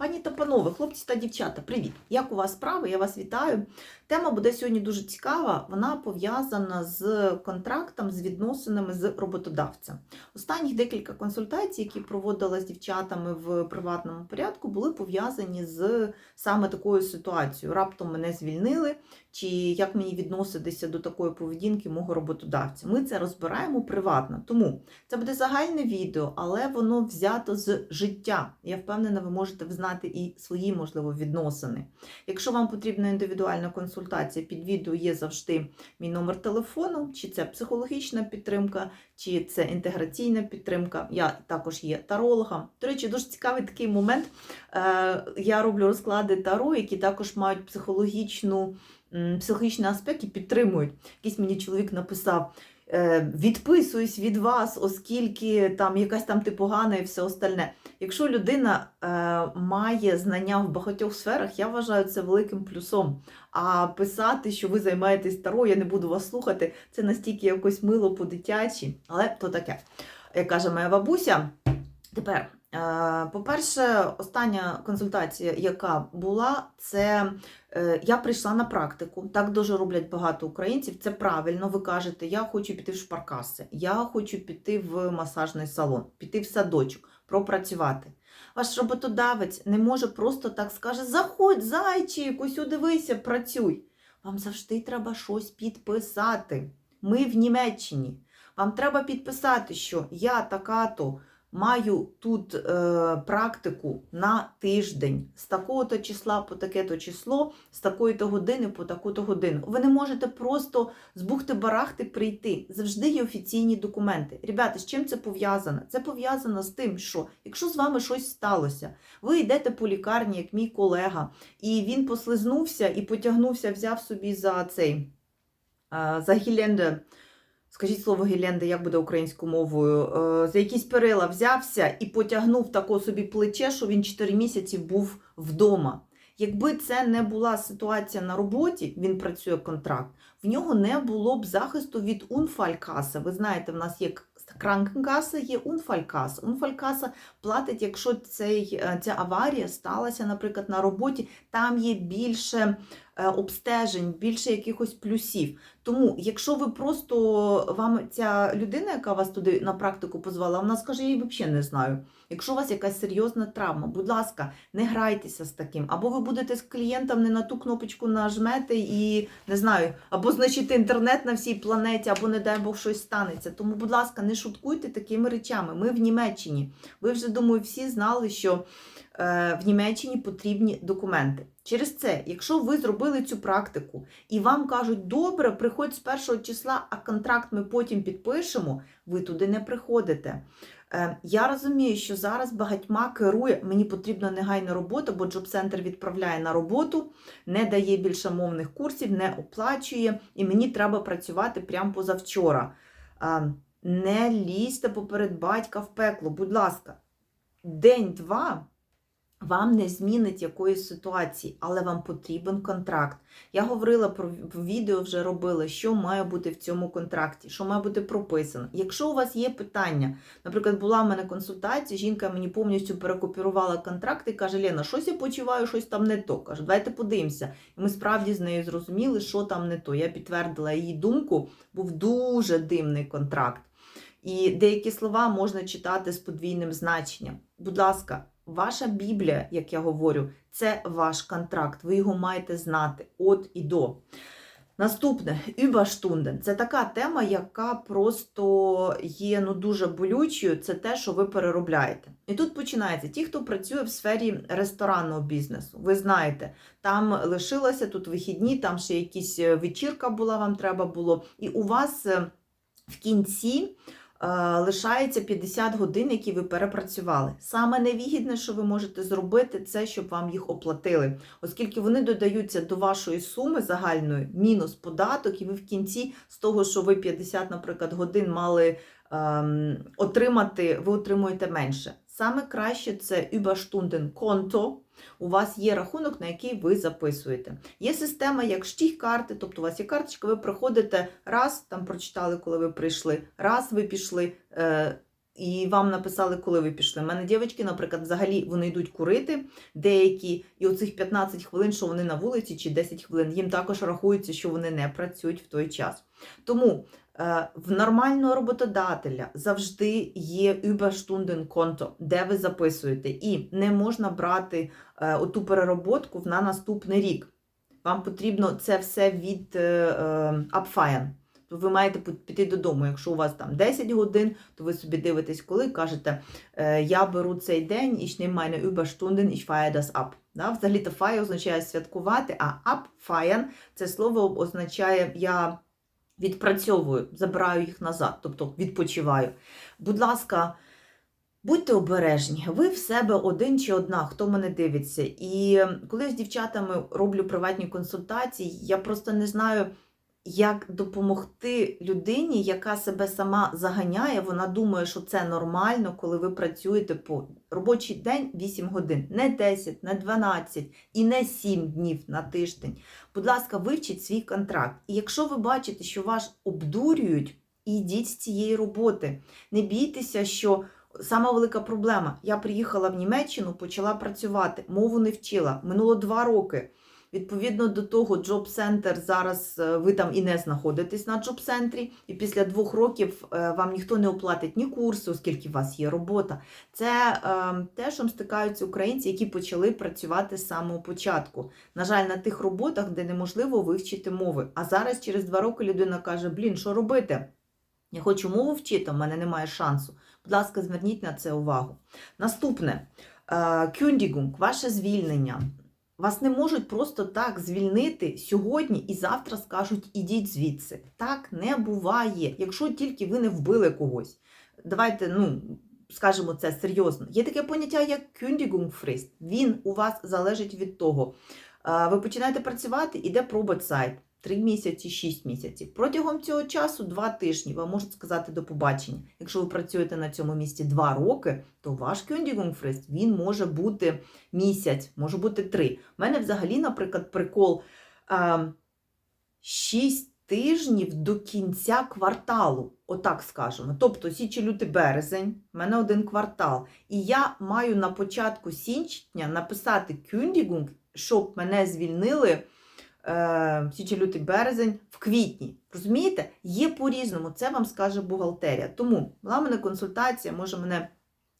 Пані та панове, хлопці та дівчата, привіт! Як у вас справи? Я вас вітаю. Тема буде сьогодні дуже цікава. Вона пов'язана з контрактом, з відносинами з роботодавцем. Останніх декілька консультацій, які проводила з дівчатами в приватному порядку, були пов'язані з саме такою ситуацією. Раптом мене звільнили, чи як мені відноситися до такої поведінки мого роботодавця. Ми це розбираємо приватно. Тому це буде загальне відео, але воно взято з життя. Я впевнена, ви можете взнати і свої, можливо, відносини. Якщо вам потрібна індивідуальна консультація, під відео є завжди мій номер телефону, чи це психологічна підтримка, чи це інтеграційна підтримка. Я також є тарологом. До речі, дуже цікавий такий момент. Е, Я роблю розклади таро, які також мають психологічну. Психологічний аспект і підтримують. Якийсь мені чоловік написав: е, відписуюсь від вас, оскільки там якась там ти погана і все остальне. Якщо людина е, має знання в багатьох сферах, я вважаю це великим плюсом. А писати, що ви займаєтесь таро, я не буду вас слухати, це настільки якось мило по-дитячі, але то таке. Як каже моя бабуся. Тепер, по-перше, остання консультація, яка була, це е, я прийшла на практику. Так дуже роблять багато українців. Це правильно. Ви кажете, я хочу піти в шпаркаси, я хочу піти в масажний салон, піти в садочок, пропрацювати. Ваш роботодавець не може просто так скаже: заходь, зайчик, ось дивися, працюй. Вам завжди треба щось підписати. Ми в Німеччині. Вам треба підписати, що я така-то маю тут е, практику на тиждень з такого-то числа по таке-то число, з такої-то години по таку-то годину. Ви не можете просто з бухти-барахти прийти. Завжди є офіційні документи. Ребята, з чим це пов'язано? Це пов'язано з тим, що якщо з вами щось сталося, ви йдете по лікарні, як мій колега, і він послизнувся і потягнувся, взяв собі за цей е, за гіленде. Скажіть слово гіленде, як буде українською мовою, е, за якісь перила взявся і потягнув тако собі плече, що він 4 місяці був вдома. Якби це не була ситуація на роботі, він працює контракт, в нього не було б захисту від унфалькаса. Ви знаєте, в нас є кранкенкаса, є унфалькаса. Унфалькаса платить, якщо цей, е, ця аварія сталася, наприклад, на роботі, там є більше обстежень, більше якихось плюсів. Тому, якщо ви просто вам ця людина, яка вас туди на практику позвала, вона скаже, я її взагалі не знаю. Якщо у вас якась серйозна травма, будь ласка, не грайтеся з таким. Або ви будете з клієнтом не на ту кнопочку нажмете і не знаю, або знищите інтернет на всій планеті, або, не дай Бог, щось станеться. Тому, будь ласка, не шуткуйте такими речами. Ми в Німеччині. Ви вже думаю, всі знали, що е, в Німеччині потрібні документи. Через це, якщо ви зробили цю практику і вам кажуть, добре, приходь з першого числа, а контракт ми потім підпишемо, ви туди не приходите. Е, Я розумію, що зараз багатьма керує, мені потрібна негайна робота, бо джоб-центр відправляє на роботу, не дає більше мовних курсів, не оплачує, і мені треба працювати прямо позавчора. Е, Не лізьте поперед батька в пекло, будь ласка, день-два вам не змінить якоїсь ситуації, але вам потрібен контракт. Я говорила про відео, вже робила, що має бути в цьому контракті, що має бути прописано. Якщо у вас є питання, наприклад, була в мене консультація, жінка мені повністю перекопірувала контракт і каже: Лена, щось я почуваю, щось там не то. Каже, давайте подивимося. І ми справді з нею зрозуміли, що там не то. Я підтвердила її думку, був дуже дивний контракт. І деякі слова можна читати з подвійним значенням. Будь ласка, ваша Біблія, як я говорю, це ваш контракт. Ви його маєте знати от і до. Наступне Überstunden. Це така тема, яка просто є ну, дуже болючою. Це те, що ви переробляєте. І тут починається ті, хто працює в сфері ресторанного бізнесу. Ви знаєте, там лишилося тут вихідні, там ще якісь е, вечірка була, вам треба було. І у вас е, в кінці лишається 50 годин, які ви перепрацювали. Саме невигідне, що ви можете зробити, це щоб вам їх оплатили, оскільки вони додаються до вашої суми загальної, мінус податок, і ви в кінці з того, що ви 50, наприклад, годин мали ем, отримати, ви отримуєте менше. Саме краще це Überstunden конто. У вас є рахунок, на який ви записуєте. Є система як штіх-карти, тобто у вас є карточка, ви приходите раз, там прочитали, коли ви прийшли, раз ви пішли. Е, і вам написали, коли ви пішли. У мене дівчатки, наприклад, взагалі вони йдуть курити деякі, і оцих 15 хвилин, що вони на вулиці, чи 10 хвилин, їм також рахується, що вони не працюють в той час. Тому е, в нормального роботодателя завжди є Überstundenkonto, де ви записуєте, і не можна брати е, оту перероботку на наступний рік. Вам потрібно це все від е, е. Ви маєте піти додому. Якщо у вас там 10 годин, то ви собі дивитесь, коли кажете, е, я беру цей день, ich nehme meine Überstunden, ich feiere das ab. Да? Взагалі-то feier означає святкувати, а abfeiern – це слово означає я відпрацьовую, забираю їх назад, тобто відпочиваю. Будь ласка, будьте обережні, ви в себе один чи одна, хто мене дивиться. І коли я з дівчатами роблю приватні консультації, я просто не знаю, як допомогти людині, яка себе сама заганяє. Вона думає, що це нормально, коли ви працюєте по робочий день 8 годин, не 10, не 12 і не 7 днів на тиждень. Будь ласка, вивчіть свій контракт. І якщо ви бачите, що вас обдурюють, ідіть з цієї роботи. Не бійтеся, що сама велика проблема. Я приїхала в Німеччину, почала працювати, мову не вчила. Минуло два роки. Відповідно до того, джоб-центр зараз е, ви там і не знаходитесь на джоб-центрі, і після двох років е, вам ніхто не оплатить ні курси, оскільки у вас є робота. Це е, те, що стикаються українці, які почали працювати з самого початку. На жаль, на тих роботах, де неможливо вивчити мови. А зараз через два роки людина каже: Блін, що робити? Я хочу мову вчити, в мене немає шансу. Будь ласка, зверніть на це увагу. Наступне кюндігунг, ваше звільнення. Вас не можуть просто так звільнити сьогодні і завтра скажуть ідіть звідси. Так не буває, якщо тільки ви не вбили когось. Давайте, ну, скажемо це серйозно. Є таке поняття, як кюндігунгфрист. Він у вас залежить від того. Ви починаєте працювати, іде пробацайт. 3 місяці, 6 місяців. Протягом цього часу 2 тижні вам можуть сказати до побачення. Якщо ви працюєте на цьому місці 2 роки, то ваш Kündigungsfrist, він може бути місяць, може бути 3. У мене взагалі, наприклад, прикол а, 6 тижнів до кінця кварталу, отак скажемо. Тобто січі лютий березень, в мене один квартал. І я маю на початку січня написати Kündigung, щоб мене звільнили е, січі лютий березень в квітні. Розумієте? Є по-різному, це вам скаже бухгалтерія. Тому була мене консультація, може мене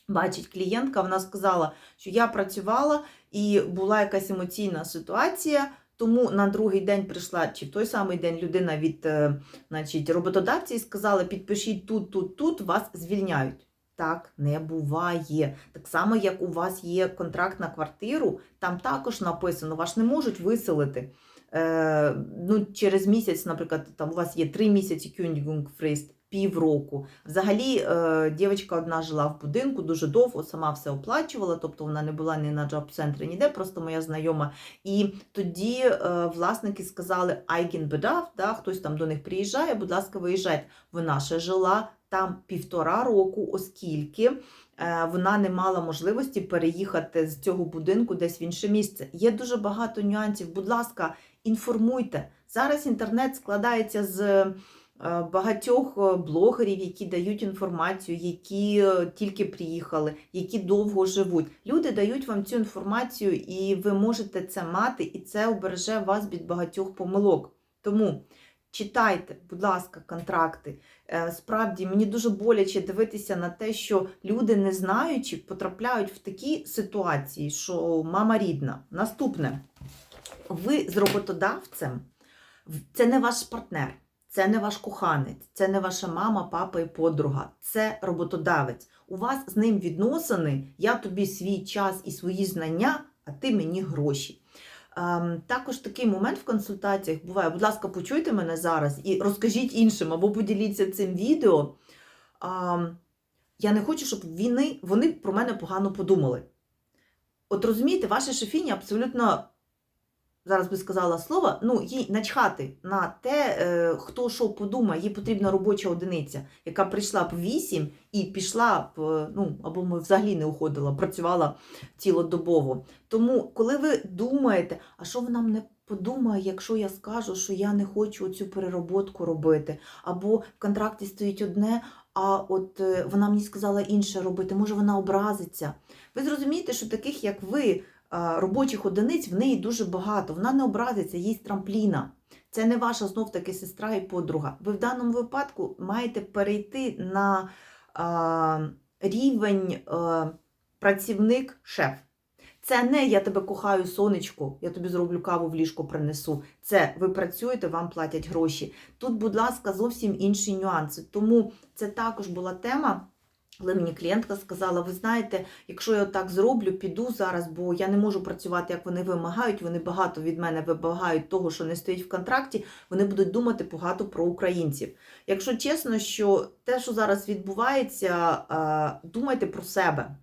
бачить клієнтка, вона сказала, що я працювала і була якась емоційна ситуація. Тому на другий день прийшла, чи в той самий день людина від е, значить, роботодавця і сказала: підпишіть тут, тут, тут, вас звільняють. Так не буває. Так само, як у вас є контракт на квартиру, там також написано, вас не можуть виселити. Е, ну, через місяць, наприклад, там у вас є три місяці Kündigungsfrist, півроку. Взагалі, е, дівчинка одна жила в будинку дуже довго, сама все оплачувала, тобто вона не була ні на джоб-центрі, ніде, просто моя знайома. І тоді е, власники сказали Eigenbedarf, да, хтось там до них приїжджає, будь ласка, виїжджайте. Вона ще жила там півтора року, оскільки е, вона не мала можливості переїхати з цього будинку десь в інше місце. Є дуже багато нюансів. Будь ласка, інформуйте. Зараз інтернет складається з е, багатьох е, блогерів, які дають інформацію, які тільки приїхали, які довго живуть. Люди дають вам цю інформацію, і ви можете це мати, і це обереже вас від багатьох помилок. Тому читайте, будь ласка, контракти. Е, Справді, мені дуже боляче дивитися на те, що люди, не знаючи, потрапляють в такі ситуації, що мама рідна. Наступне, ви з роботодавцем, це не ваш партнер, це не ваш коханець, це не ваша мама, папа і подруга, це роботодавець. У вас з ним відносини, я тобі свій час і свої знання, а ти мені гроші. Ем, також такий момент в консультаціях буває. Будь ласка, почуйте мене зараз і розкажіть іншим або поділіться цим відео. Ем, я не хочу, щоб вони, вони про мене погано подумали. От розумієте, ваша шефіня абсолютно, зараз би сказала слово, ну, їй начхати на те, е, хто що подумає, їй потрібна робоча одиниця, яка прийшла б в 8 і пішла б, е, ну, або ми взагалі не уходила, працювала цілодобово. Тому, коли ви думаєте, а що вона мене подумає, якщо я скажу, що я не хочу цю перероботку робити, або в контракті стоїть одне, а от е, вона мені сказала інше робити, може вона образиться. Ви зрозумієте, що таких, як ви, робочих одиниць, в неї дуже багато. Вона не образиться, їй трампліна. Це не ваша знов таки сестра і подруга. Ви в даному випадку маєте перейти на а, рівень а, працівник-шеф. Це не я тебе кохаю, сонечко, я тобі зроблю каву в ліжко принесу. Це ви працюєте, вам платять гроші. Тут, будь ласка, зовсім інші нюанси. Тому це також була тема. Але мені клієнтка сказала: ви знаєте, якщо я так зроблю, піду зараз, бо я не можу працювати, як вони вимагають. Вони багато від мене вимагають того, що не стоїть в контракті. Вони будуть думати багато про українців. Якщо чесно, що те, що зараз відбувається, е, думайте про себе.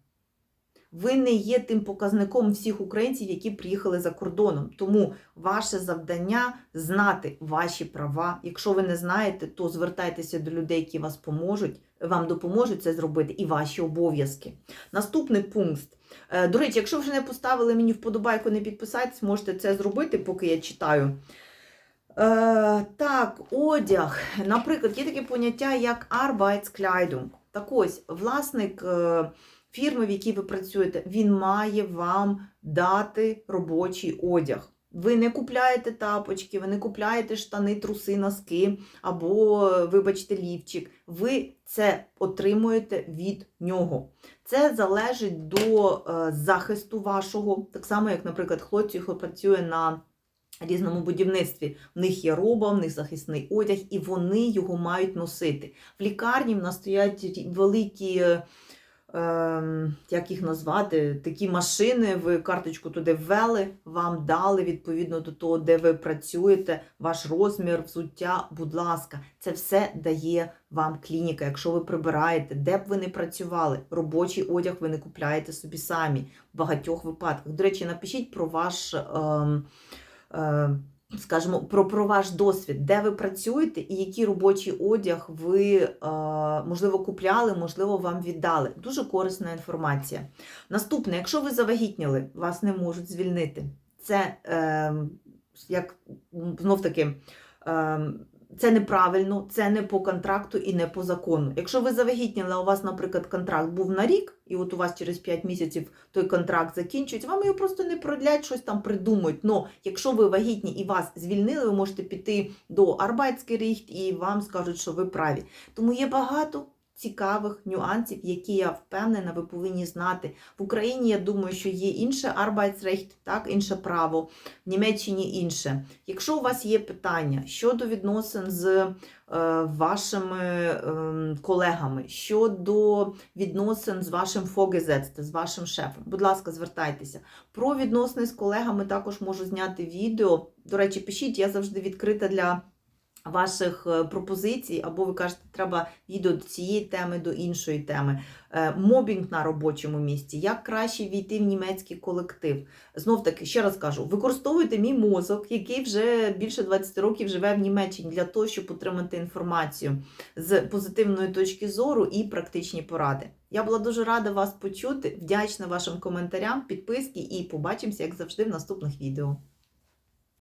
Ви не є тим показником всіх українців, які приїхали за кордоном. Тому ваше завдання знати ваші права. Якщо ви не знаєте, то звертайтеся до людей, які вас поможуть, вам допоможуть це зробити, і ваші обов'язки. Наступний пункт. Е, До речі, якщо вже не поставили мені вподобайку, не підписайтесь, можете це зробити, поки я читаю. Е, так, одяг. Наприклад, є таке поняття як Arbeitskleidung. Так ось, власник е, фірми, в якій ви працюєте, він має вам дати робочий одяг. Ви не купляєте тапочки, ви не купляєте штани, труси, носки або, вибачте, лівчик. Ви це отримуєте від нього. Це залежить до е, захисту вашого, так само, як, наприклад, хлопці, хто працює на різному будівництві. В них є роба, в них захисний одяг, і вони його мають носити. В лікарні в нас стоять великі. Е, ем, як їх назвати, такі машини, ви карточку туди ввели, вам дали відповідно до того, де ви працюєте, ваш розмір, взуття, будь ласка, це все дає вам клініка. Якщо ви прибираєте, де б ви не працювали, робочий одяг ви не купляєте собі самі в багатьох випадках. До речі, напишіть про ваш. Ем, е, Скажімо, про, про ваш досвід, де ви працюєте і який робочий одяг ви, е, можливо, купляли, можливо, вам віддали. Дуже корисна інформація. Наступне, якщо ви завагітніли, вас не можуть звільнити. Це е, як знов таки. Е, це неправильно, це не по контракту і не по закону. Якщо ви завагітніли, у вас, наприклад, контракт був на рік, і от у вас через 5 місяців той контракт закінчується, вам його просто не продлять, щось там придумають. Но якщо ви вагітні і вас звільнили, ви можете піти до Арбайтськеріхт і вам скажуть, що ви праві. Тому є багато цікавих нюансів, які я впевнена, ви повинні знати. В Україні я думаю, що є інше Arbeitsrecht, так, інше право, в Німеччині інше. Якщо у вас є питання щодо відносин з е, вашими е, колегами, щодо відносин з вашим фогезетством, з вашим шефом, будь ласка, звертайтеся. Про відносини з колегами також можу зняти відео. До речі, пишіть, я завжди відкрита для ваших е, пропозицій, або ви кажете, треба відео до цієї теми, до іншої теми. Е, Мобінг на робочому місці, як краще війти в німецький колектив. Знов таки, ще раз кажу, використовуйте мій мозок, який вже більше 20 років живе в Німеччині, для того, щоб отримати інформацію з позитивної точки зору і практичні поради. Я була дуже рада вас почути, вдячна вашим коментарям, підписки і побачимося, як завжди, в наступних відео.